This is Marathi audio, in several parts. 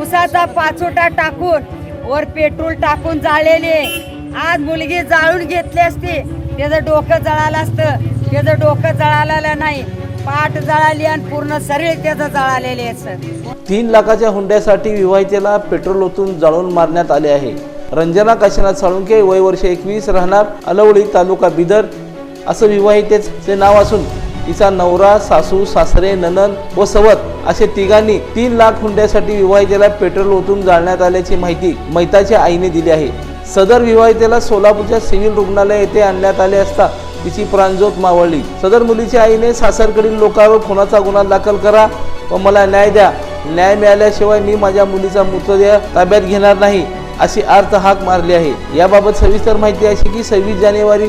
उसाचा पाचोटा टाकून वर पेट्रोल टाकून जाळलेले आज मुलगी जाळून घेतली असते. त्याचं डोकं जळालं असतं. त्याचं डोकं जळालेलं नाही. पाठ जळाली आणि पूर्ण शरीर त्याचं जळालेले आहे सर. तीन लाखाच्या हुंड्यासाठी विवाहितेला पेट्रोल ओतून जाळून मारण्यात आले आहे. रंजना काशीनाथ साळुंके वय वर्ष एकवीस राहणार अलवळी तालुका बिदर. असं विवाहितेचे नाव असून तिचा नवरा सासू सासरे ननन व सवत असे तिघांनी तीन लाख हुंड्यासाठी विवाहितेला पेट्रोल ओतून जाळण्यात आल्याची माहिती मैताच्या आईने दिली आहे. सदर विवाहितेला सोलापूरच्या सिव्हिल रुग्णालय येथे आणण्यात आले असता तिची प्राणज्योत मावळली. सदर मुलीच्या आईने सासरकडील लोकांवर खुनाचा गुन्हा दाखल करा व मला न्याय द्या. न्याय मिळाल्याशिवाय मी माझ्या मुलीचा मृतदेह ताब्यात घेणार नाही अशी अर्थ हाक मारली आहे. याबाबत सविस्तर माहिती अशी की सव्वीस जानेवारी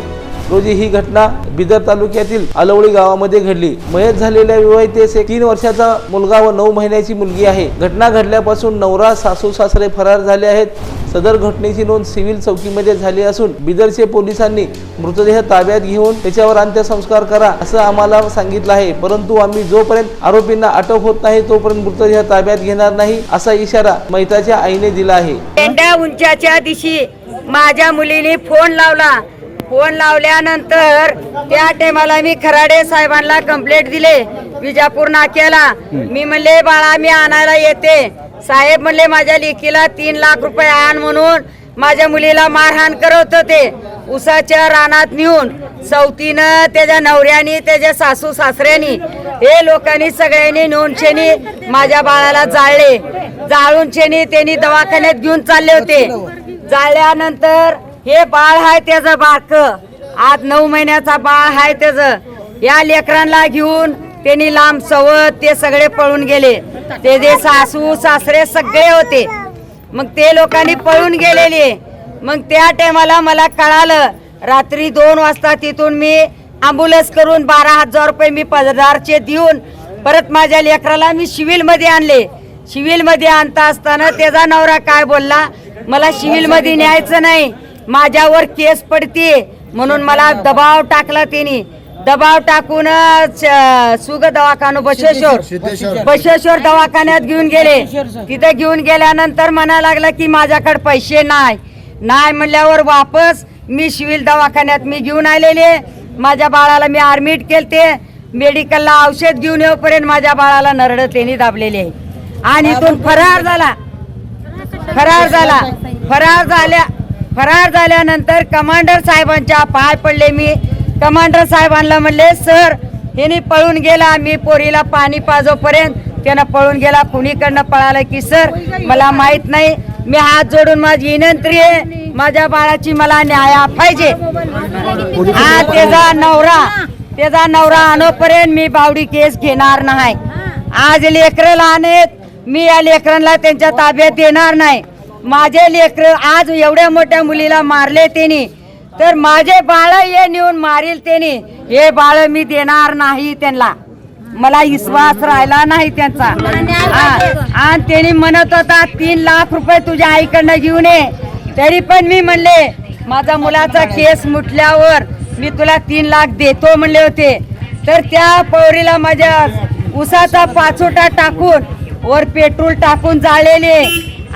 रोजी ही घटना बिदर तालुक्यातील अलवळी गावामध्ये घडली. मयत झालेल्या विवाहितेस एक तीन वर्षाचा मुलगा व नऊ महिन्याची मुलगी आहे. घटना घडल्यापासून नवरा सासू सासरे फरार झाले आहेत. सदर घटनेची नोंद सिव्हिल चौकीमध्ये झाली असून बिदरचे पोलिसांनी मृतदेह ताब्यात घेऊन त्याच्यावर अंत्यसंस्कार करा असं आम्हाला सांगितलं आहे. परंतु आम्ही जोपर्यंत आरोपींना अटक होत नाही तोपर्यंत मृतदेह ताब्यात घेणार नाही असा इशारा मैताच्या आईने दिला आहे. उंचाच्या दिशी माझ्या मुलीने फोन लावला. फोन लावल्यानंतर त्या टायमाला मी खराडे साहेबांना कंप्लेंट दिले विजापूर नाक्याला. मी म्हणले बाळा मी आणायला येते. साहेब म्हणले माझ्या लेकीला तीन लाख रुपये आण म्हणून. माझ्या मुलीला मारहाण करत होते उसाच्या रानात नेऊन सवतीनं त्याच्या नवऱ्यानी त्याच्या सासू सासऱ्यानी हे लोकांनी सगळ्यांनी नेऊन शेनी माझ्या बाळाला जाळले. जाळून शेनी त्यांनी दवाखान्यात घेऊन चालले होते. जाळल्यानंतर हे बाळ आहे त्याचं बाक आज नऊ महिन्याचा बाळ आहे त्याचं. या लेकरांना घेऊन त्यांनी लांब सवत ते सगळे पळून गेले. ते जे सासू सासरे सगळे होते. मग ते लोकांनी पळून गेलेले. मग त्या टायमाला मला कळालं रात्री दोन वाजता तिथून मी अँब्युलन्स करून बारा हजार रुपये मी पगारचे देऊन परत माझ्या लेकराला मी सिव्हिलमध्ये आणले. सिव्हिलमध्ये आणता असताना त्याचा नवरा काय बोलला? मला सिव्हिलमध्ये न्यायचं नाही. माझ्यावर केस पडते. म्हणून मला दबाव टाकला त्यांनी दबाव टाकून च- सुग दवाखाना बसवेश्वर बसवेश्वर दवाखान्यात घेऊन गेले. तिथे घेऊन गेल्यानंतर म्हणा लागला की माझ्याकडे पैसे नाही. नाही म्हणल्यावर वापस मी सिव्हिल दवाखान्यात मी घेऊन आलेले. माझ्या बाळाला मी ऍडमिट केलते. मेडिकलला औषध घेऊन येऊपर्यंत माझ्या बाळाला नरड त्यांनी दाबलेले. आहे आणि इथून फरार झाला. फरार झाला. फरार झाल्या. फरार झाल्यानंतर कमांडर साहेबांच्या पाय पडले. मी कमांडर साहेबांना म्हणले सर हिने पळून गेला. मी पोरीला पाणी पाजोपर्यंत त्यानं पळून गेला. कुणीकडनं पळाला की सर मला माहीत नाही. मी हात जोडून माझी विनंती आहे. माझ्या बाळाची मला न्याय पाहिजे. हा त्याचा नवरा त्याचा नवरा आणोपर्यंत मी बावडी केस घेणार नाही. आज लेकरं लहान आहेत. मी या लेकरांना त्यांच्या ताब्यात देणार नाही. माझे लेकर आज एवढ्या मोठ्या मुलीला मारले त्यांनी. तर माझे बाळ हे नेऊन मारील त्यांनी. हे बाळ मी देणार नाही त्यांना. मला विश्वास राहिला नाही त्यांचा. आणि त्यांनी म्हणत होता तीन लाख रुपये तुझ्या आईकडनं घेऊन ये. तरी पण मी म्हणले माझा मुलाचा केस मुटल्यावर मी तुला तीन लाख देतो म्हणले होते. तर त्या पौरीला माझ्या उसाचा पाचोटा टाकून वर पेट्रोल टाकून जाळलेले.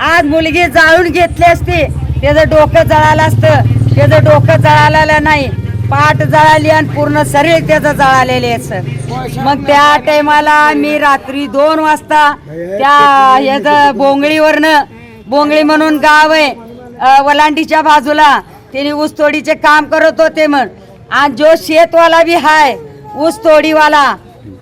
आज मुलगी जाळून घेतली असती. त्याचं डोकं जळालं असतं. त्याचं डोकं जळालेलं नाही. पाठ जळाली आणि पूर्ण शरीर त्याचं जळालेले आहे मग त्या टायमाला मी रात्री दोन वाजता त्या ह्याचं बोंगळीवरनं बोंगळी म्हणून गाव आहे वलांडीच्या बाजूला. त्याने ऊसतोडीचे काम करत होते म्हण. आणि जो शेतवाला बी हाय ऊसतोडीवाला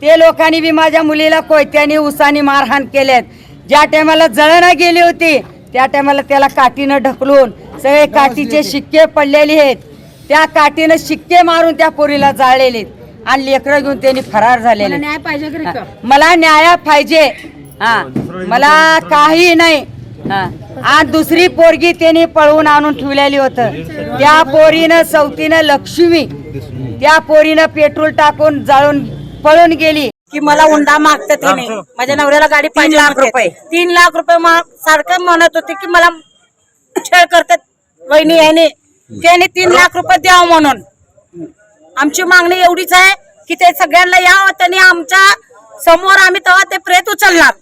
ते लोकांनी बी माझ्या मुलीला कोयत्याने उसाने मारहाण केल्यात. ज्या टायमाला जळणं गेली होती त्या टायमाला त्याला काठीनं ढकलून सगळे काठीचे शिक्के पडलेले आहेत. त्या काठीनं शिक्के मारून त्या पोरीला जाळलेले. आणि लेकरं घेऊन त्यांनी फरार झालेले न्याय पाहिजे? मला न्याय पाहिजे. हा. मला काही नाही. हा. आज दुसरी पोरगी त्यांनी पळवून आणून ठेवलेली होतं. त्या पोरीनं सवतीनं लक्ष्मी त्या पोरीनं पेट्रोल टाकून जाळून पळून गेली. की मला हुंडा मागतात त्याने माझ्या नवऱ्याला गाडी पाहिजे लाख. रुपये. तीन लाख रुपये सारखं म्हणत होते की मला छळ करतात. वहिनी याने त्याने तीन लाख रुपये द्यावं म्हणून. आमची मागणी एवढीच आहे की ते सगळ्यांना यावं. त्यांनी आमच्यासमोर आम्ही तेव्हा ते प्रेत उचलणार.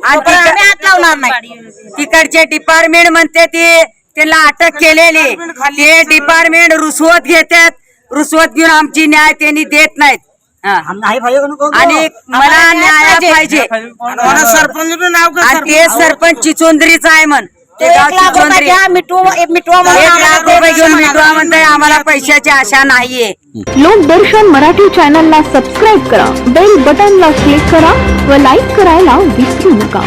आम्ही हात लावणार नाही. तिकडचे डिपार्टमेंट म्हणते ते त्याला अटक केलेली. ते डिपार्टमेंट रुसवत घेतात. रुसवत घेऊन आमची न्याय त्यांनी देत नाहीत. हा. आणि मला न्याय पाहिजे. आणि ते सरपंच? चिचोंदरीच आहे म्हण. ते गाव चिचोंदरी. मिटवा मिटवा म्हणून एक आम्हाला लाख रुपये घेऊन ते- मिटवा म्हणताय आम्हाला पैशाची आशा नाहीये. लोकदर्शन मराठी चॅनलला सबस्क्राईब करा. बेल बटनला क्लिक करा व लाईक करायला विसरू नका.